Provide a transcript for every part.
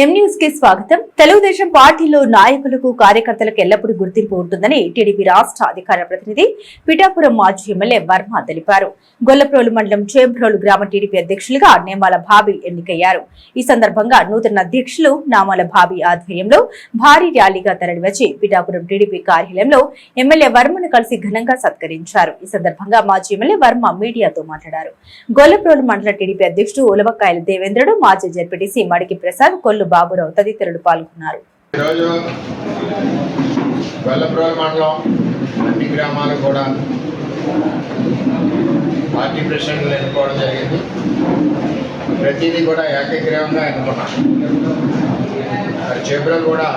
ఎం న్యూస్కి స్వాగతం. తెలుగుదేశం పార్టీలో నాయకులకు కార్యకర్తలకు ఎల్లప్పుడూ గుర్తింపు ఉంటుందని టీడీపీ రాష్ట్ర అధికార ప్రతినిధి పిఠాపురం మాజీ ఎమ్మెల్యే వర్మ తెలిపారు. గొల్లప్రోలు మండలం చేబ్రోలు గ్రామ టీడీపీ అధ్యక్షులుగా నేమాల భాబి ఎన్నికయ్యారు. ఈ సందర్భంగా నూతన అధ్యక్షులు నామాల భాబి ఆధ్వర్యంలో భారీ ర్యాలీగా తరలివచ్చి పిఠాపురం టీడీపీ కార్యాలయంలో ఎమ్మెల్యే వర్మను కలిసి ఘనంగా సత్కరించారు. ఈ సందర్భంగా మాజీ ఎమ్మెల్యే వర్మ మీడియాతో మాట్లాడారు. గొల్లప్రోలు మండల టీడీపీ అధ్యక్షుడు ఉలవకాయల దేవేంద్రుడు మాజీ జడ్పీటీసీ మడికి ప్రసాద్ కొల్లు బాబురావు తదితరులు పాల్గొన్నారు. పార్టీ ప్రెసిడెంట్లు ఎన్నుకోవడం జరిగింది. ప్రతిదీ కూడా ఏకగ్రీవంగా ఎన్నుకున్నాం మరి చేపలు కూడా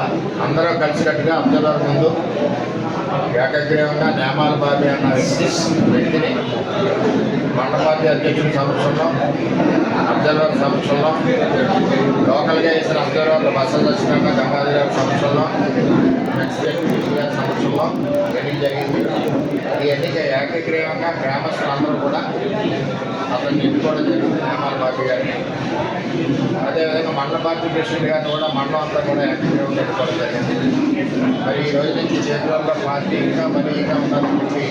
అందరూ కలిసినట్టుగా అబ్జర్వర్ ముందు ఏకగ్రీవంగా నేమాల బాబీ అన్న వ్యక్తి వ్యక్తిని మండల పార్టీ అధ్యక్షుడి సమక్షంలో అబ్జర్వర్ సమక్షంలో లోకల్గా వేసిన అబ్జర్వర్లు బస్సులు దర్శనంగా గంగాధర్ గారి సమక్షంలో గారి సమక్షంలో ఎన్నిక జరిగింది. ఈ ఎన్నిక ఏకగ్రీవంగా గ్రామస్తులందరూ కూడా అతన్ని ఎన్నుకోవడం జరిగింది. పార్టీ గారిని అదేవిధంగా మండల పార్టీ ప్రెసిడెంట్ గారిని కూడా మండలం అంతా కూడా ఏకగ్రీవంగా ఎన్నుకోవడం జరిగింది. మరి ఈ రోజు నుంచి చేతులలో పార్టీ ఇంకా మరి ఇంకా ఉన్నారని చెప్పి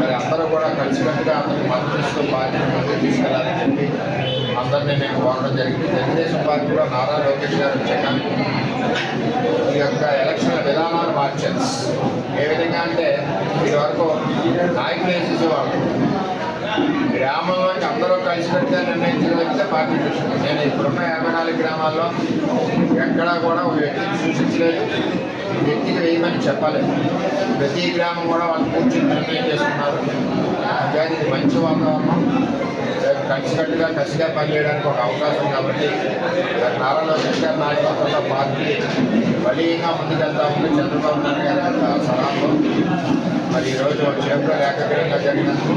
మరి అందరూ కూడా కలిసికట్టుగా అందరికి మద్దతు పార్టీని ముందుకు తీసుకెళ్ళాలని చెప్పి అందరినీ నేను కోరడం జరిగింది. తెలుగుదేశం పార్టీలో నారా లోకేష్ గారు వచ్చాక ఈ యొక్క ఎలక్షన్ విధానాలు మార్చారు. ఏ విధంగా అంటే ఇది వరకు నాయకులు వేసేసేవాళ్ళు గ్రామంలోకి అందరూ కలిసికట్టుగా దగ్గర పార్టీ చూసింది నేను ఇప్పుడున్న యాభై నాలుగు గ్రామాల్లో ఎక్కడా కూడా ఒక వ్యక్తిని సూచించలేదు. ఈ వ్యక్తికి వేయమని చెప్పలేదు. ప్రతి గ్రామం కూడా వాళ్ళు కూర్చొని నిర్ణయం చేసుకున్నారు. కానీ మంచి వాతావరణం కలిసికట్టుగా కసిగా పనిచేయడానికి ఒక అవకాశం కాబట్టి మరి నారా లోకేష్ గారి నాయకత్వంలో పార్టీ బలీయంగా ముందుకెళ్తా ఉంది. చంద్రబాబు నాయుడు గారి సలహాలో మరి ఈరోజు చేపల ఏకగ్రంగా జరిగినందుకు